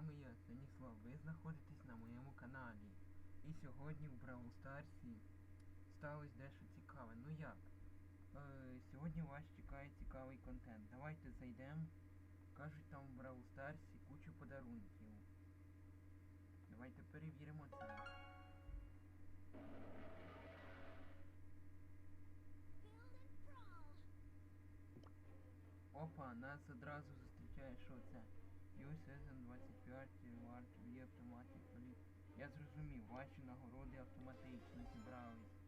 вами я, Станіслав. Ви знаходитесь на моєму каналі. І сьогодні в Бравл Старсі сталося дещо цікаве. Ну як? Е, сьогодні вас чекає цікавий контент. Давайте зайдемо. Кажуть там в Бравл Старсі кучу подарунків. Давайте перевіримо це. Опа, нас одразу зустрічає, що це? USSN 25 Варт V Automatic Політ. Я зрозумів, ваші нагороди автоматично зібрались.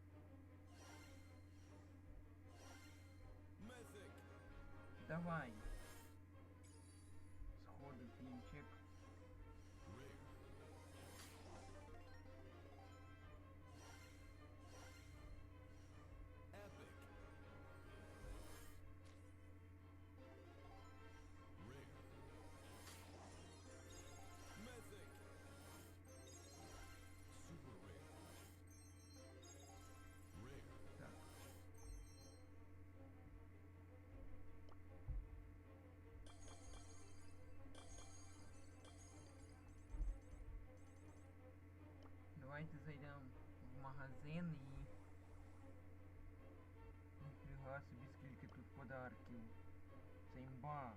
Давай. Давайте зайдемо в магазин і... Ніфіга собі скільки тут подарків. Це імба.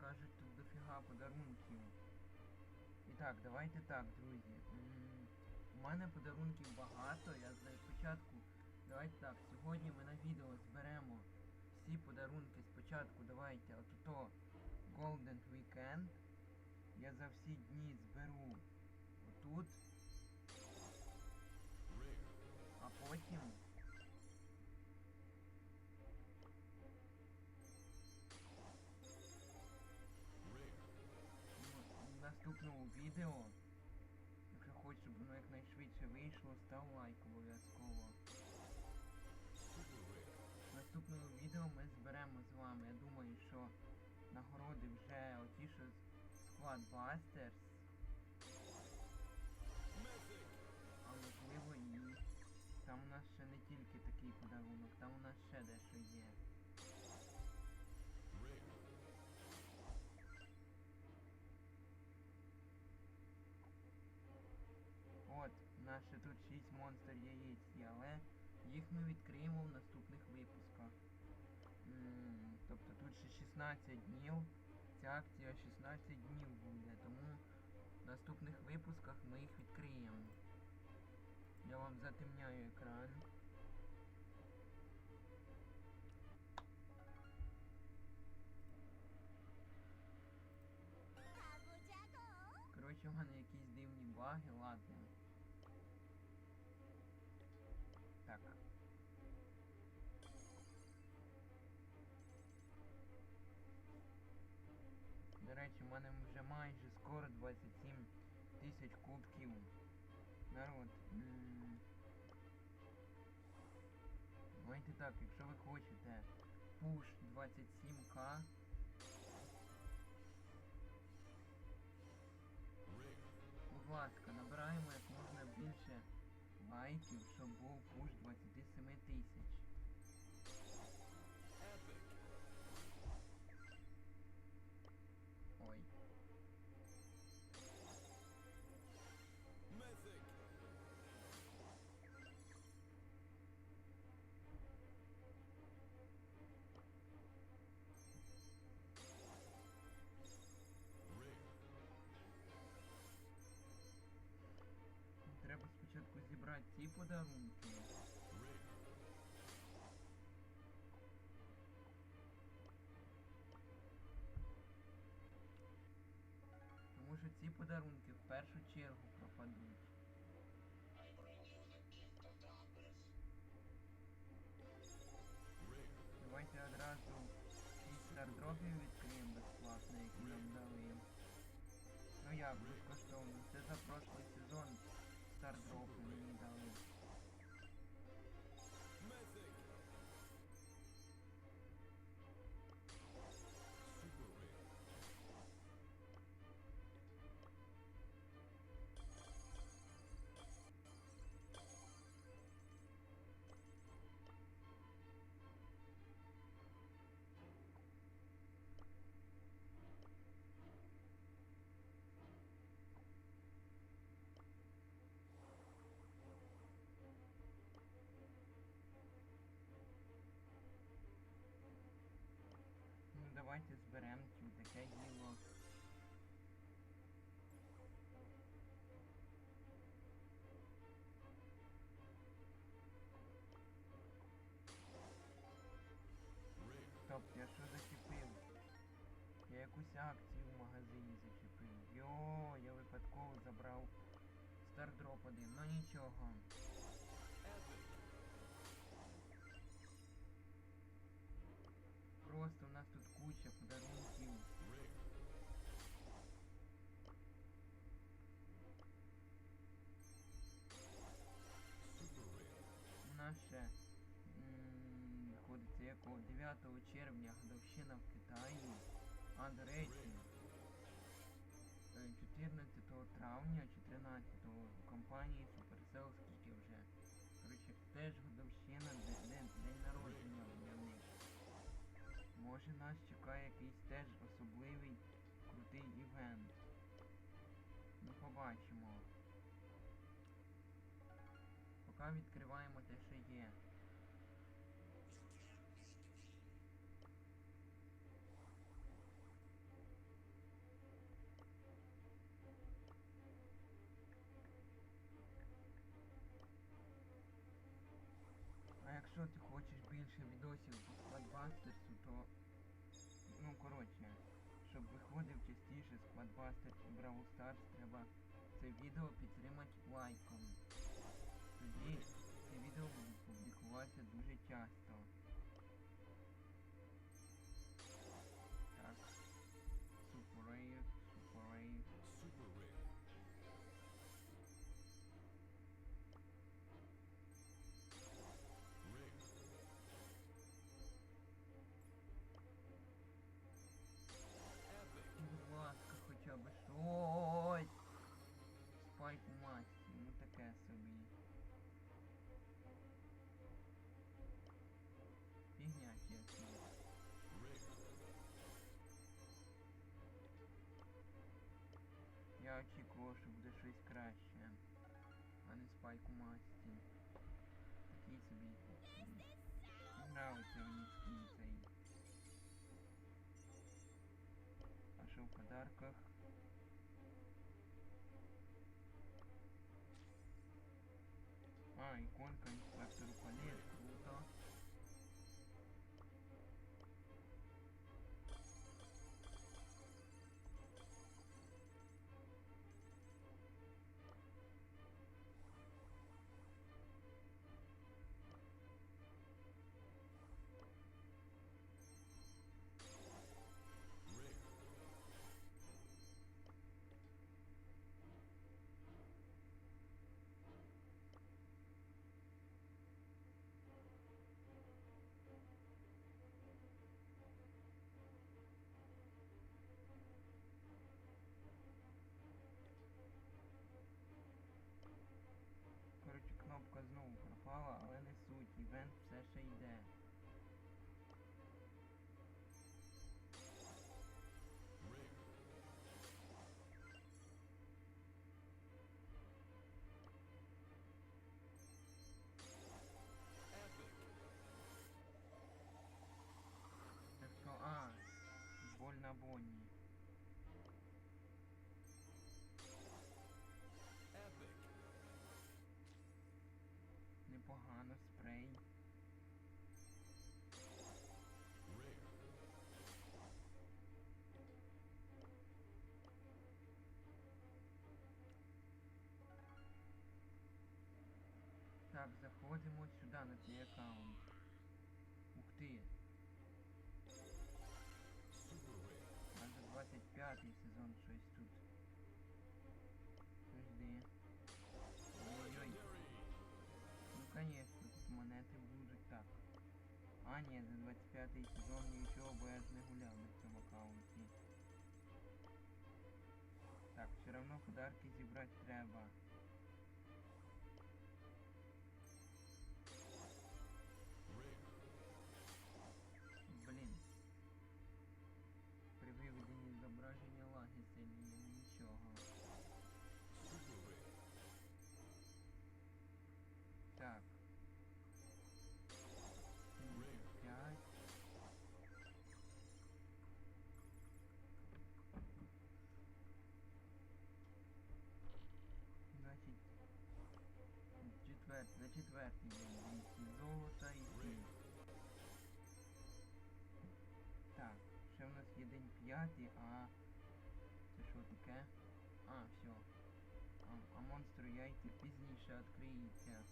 Кажуть, тут дофіга подарунків. І так, давайте так, друзі. У мене подарунків багато. Я спочатку. Давайте так, сьогодні ми на відео зберемо всі подарунки спочатку. Давайте отуто Golden Weekend. Я за всі дні зберу отут, а потім. В наступному відео, якщо хочеш, щоб воно якнайшвидше вийшло, став лайк обов'язково. В наступному відео ми зберемо з вами. Я думаю, що нагороди вже Busters, а можливо і там у нас ще не тільки такий подарунок, там у нас ще дещо є. От, у нас ще тут 6 монстр яєць але їх ми відкриємо в наступних випусках. М, Тобто тут ще 16 днів. Ця акція 16 днів буде, тому в наступних випусках ми їх відкриємо. Я вам затемняю екран. Речі, в мене вже майже скоро 27 тисяч кубків. Народ. Давайте так, якщо ви хочете пуш 27к, rare, Будь ласка, набираємо як можна більше лайків, щоб був спочатку зібрати подарунки. Тому що ці подарунки в першу чергу пропадуть. Давайте одразу 6 стардропів відкриємо безплатно, які нам дали. Ну як, безкоштовно. Це за прошлий сезон стардропи якусь акцію в магазині зачепив. Йо, я випадково забрав стардроп один, ну нічого. Просто у нас тут куча подарунків. Наше виходить якого 9 червня годовщина в Китаї. А до речі, е, 14 травня, 14 у компанії Supercell скільки вже. Коротше, теж годовщина, де- день, день народження для них. Може нас чекає якийсь теж особливий крутий івент. Ну побачимо. Поки відкриваємо те, що є. А якщо ти хочеш більше відосів по складбастерсу, то ну коротше, щоб виходив частіше складбастерс і Бравл Старс, треба це відео підтримати лайком. Тоді це відео буде публікуватися дуже часто. Я очікував, що буде щось краще, а не спайк у масті. Такий собі. м, Не нравиться мені скін цей. А що в подарках? Так, заходимо сюди на твій аккаунт. Ух ти, Super rare. аж 25 сезон щось тут. Подожди. Ой-ой-ой. Legendary. Ну конечно, тут монети будуть так. А, ні, за 25 сезон нічого, бо я ж не гуляв на цьому аккаунті. Так, все одно подарки зібрати треба. День п'ятий, а це що таке? А, все. А, а монстру яйця пізніше відкриється.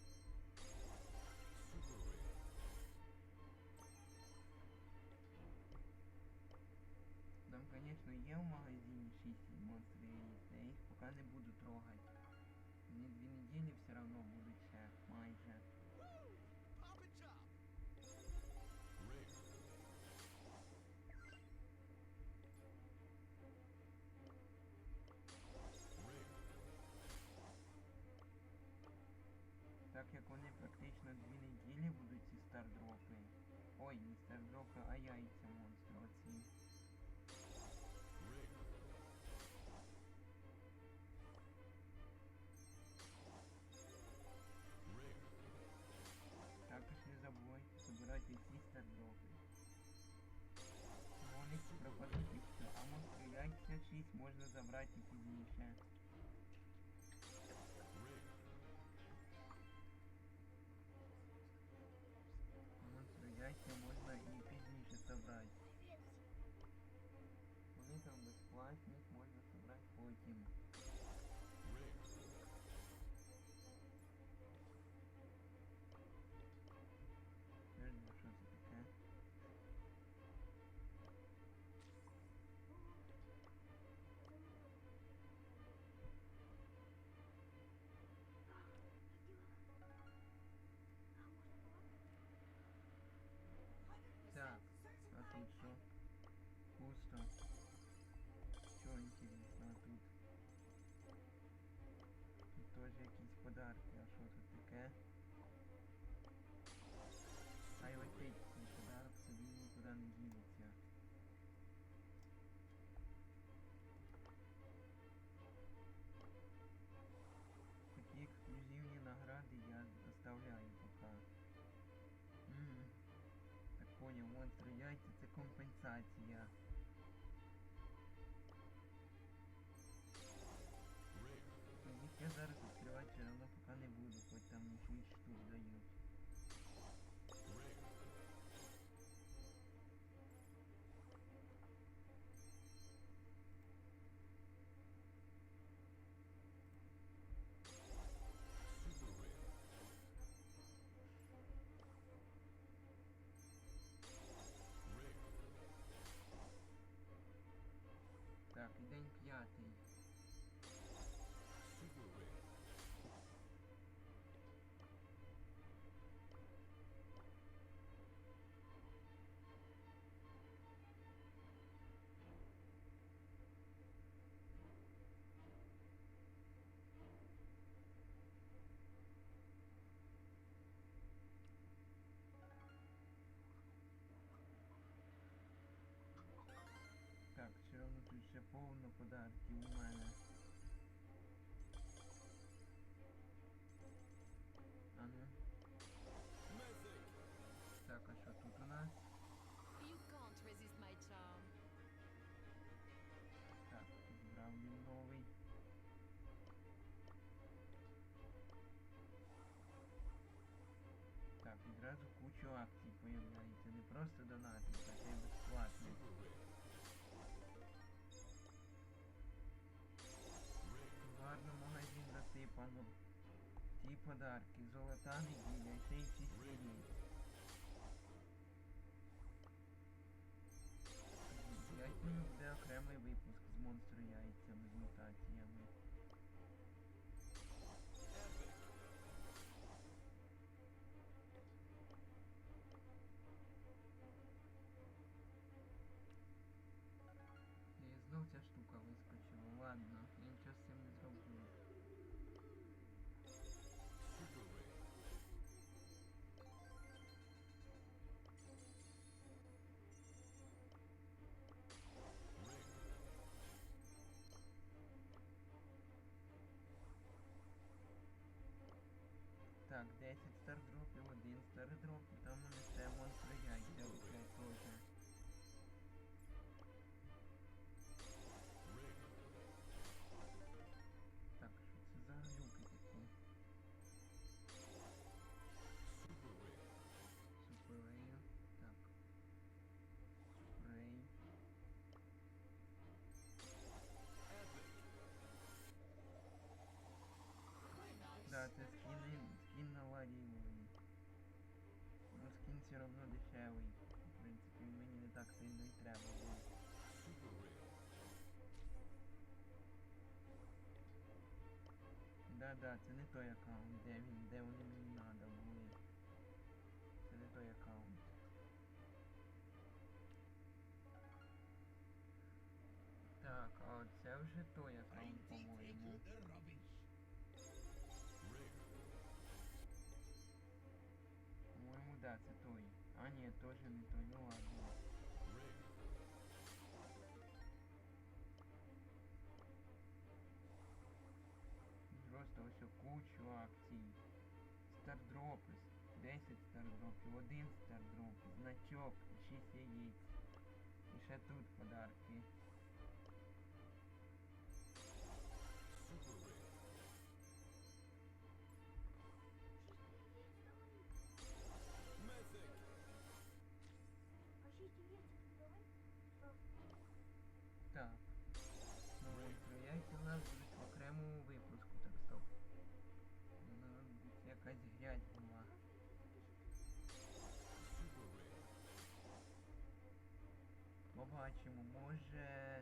Там, конечно, є в магазині 6 монстрів яєць, я їх поки не буду трогати. Мені дві неділі все равно будуть Ой, не стардропи, а яйця монстру оці. Rare. Rare. Також не забувайте збирати ці стардропи. Вони пропадуть і все, а монстри яйця 6 можна забрати пізніше. Хай летить цей подарок собі нікуди не дінеться. Такі ексклюзивні награди я оставляю пока. М, Так поняв, монстри яйця це компенсація. Хоч там не подарків у мене. А ну. Так, а що тут у нас? You can't resist my charm. Так, тут Бравлін новий. Так, відразу кучу акцій появляється. Не просто донатить, а й безплатно. Магазин Ті Ці подарки, золота неділя, і й всі серії. Я думаю, буде окремий випуск з монстру яйцями, з мутаціями. Так, 10 стардропів, один стардроп, і там у мене все одно дешевий. В принципе мені не так сильно і треба було. Да-да, це не той аккаунт, де він, де вони мені надо були. Це не той аккаунт. Так, а це вже той аккаунт. Да, це той. А ні, теж не той, ну ладно. Просто ось кучу акцій. Стардропи. 10 стардропів, один стардроп, значок, 6 яєць. І ще тут подарки. Побачимо, може.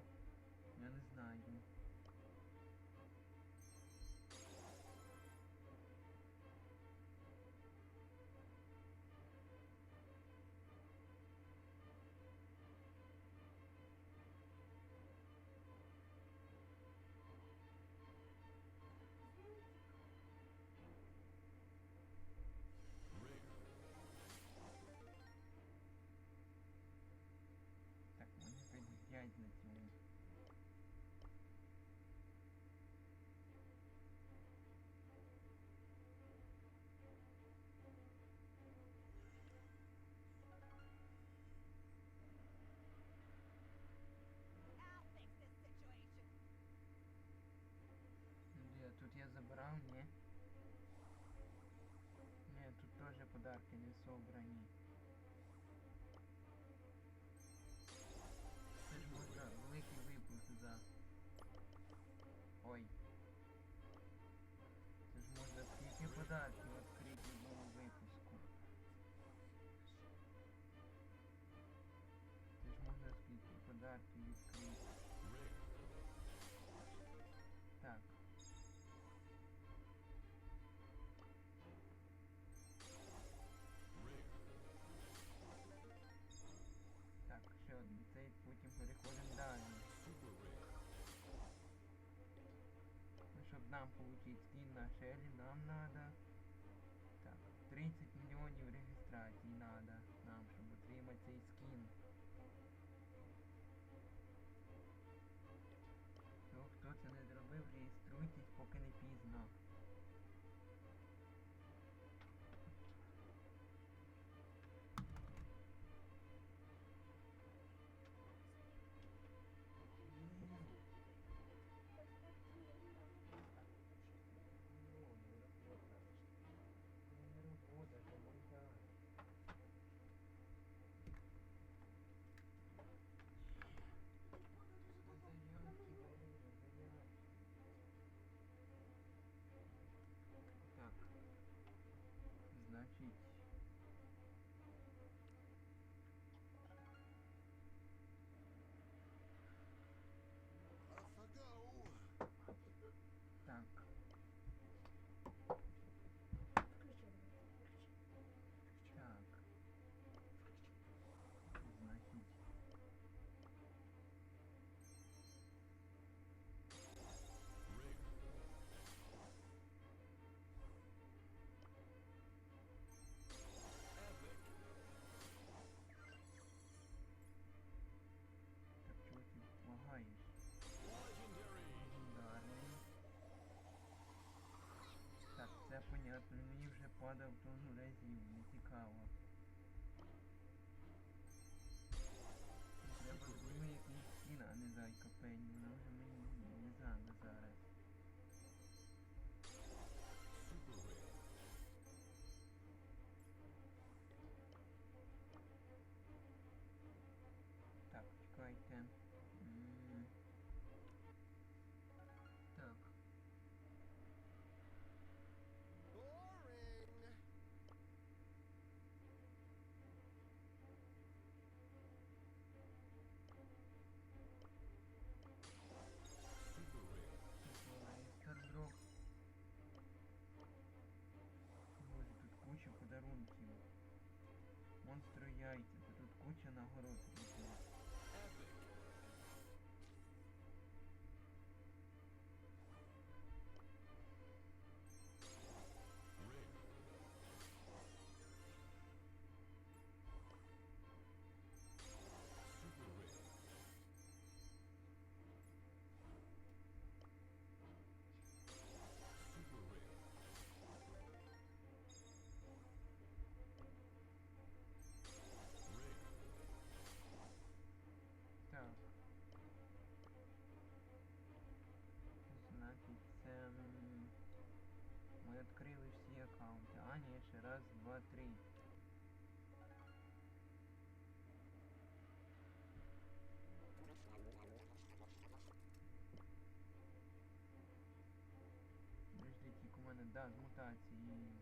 Подарків відкрити в одному випуску. Це ж можна скільки подарків відкрити. Так. Так, ще один. Цей потім переходимо далі. Ну, щоб нам получить скін на Шелі, нам надо. Muchas. mutadinho.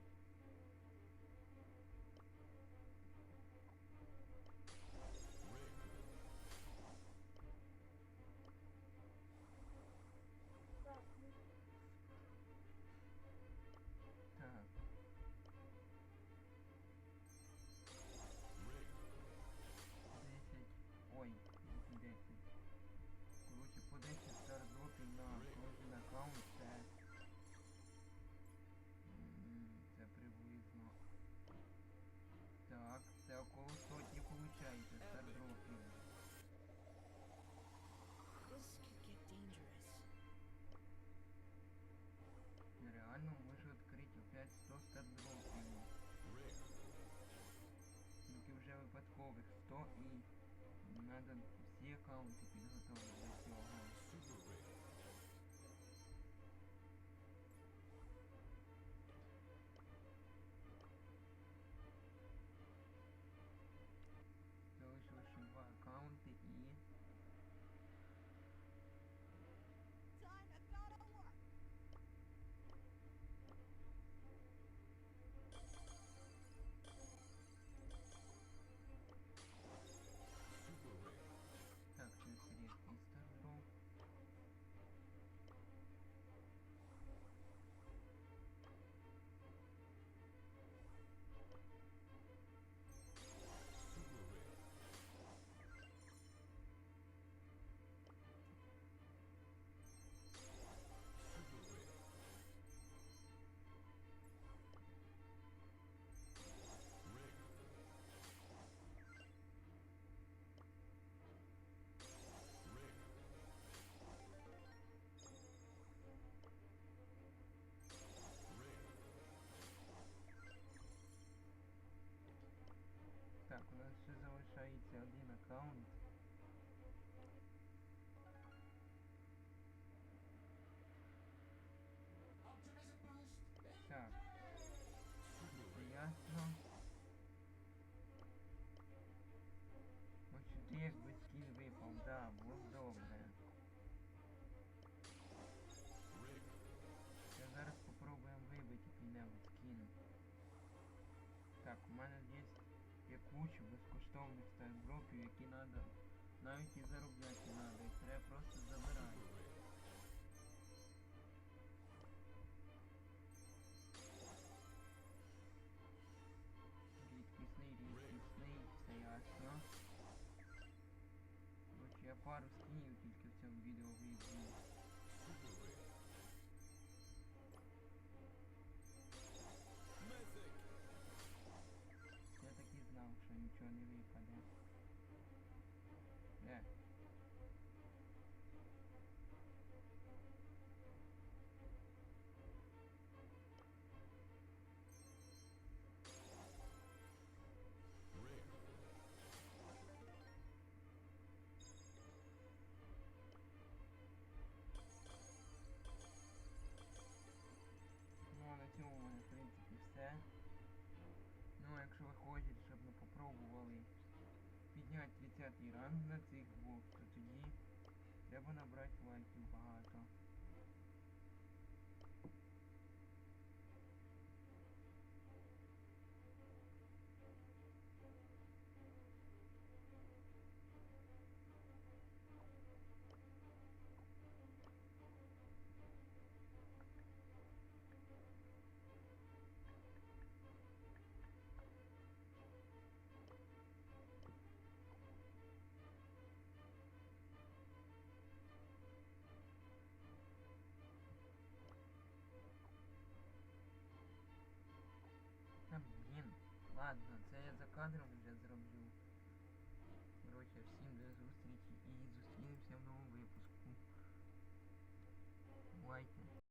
Tá. Oi, incidente. Grupo, poder testar o grupo na conta da. account if you don't know Așeză-mă și aici, Adina, ca uniță. треба, навіть і заробляти треба, їх треба просто забирати. Рідкісний, рідкісний, все ясно. От я пару скинів тільки в цьому відео виїздив. 30 ранг на цих двох, то тоді треба набрати лайків багато. я за кадром вже зроблю. Короче, всім до зустрічі і зустрінемося в новому випуску. Лайк.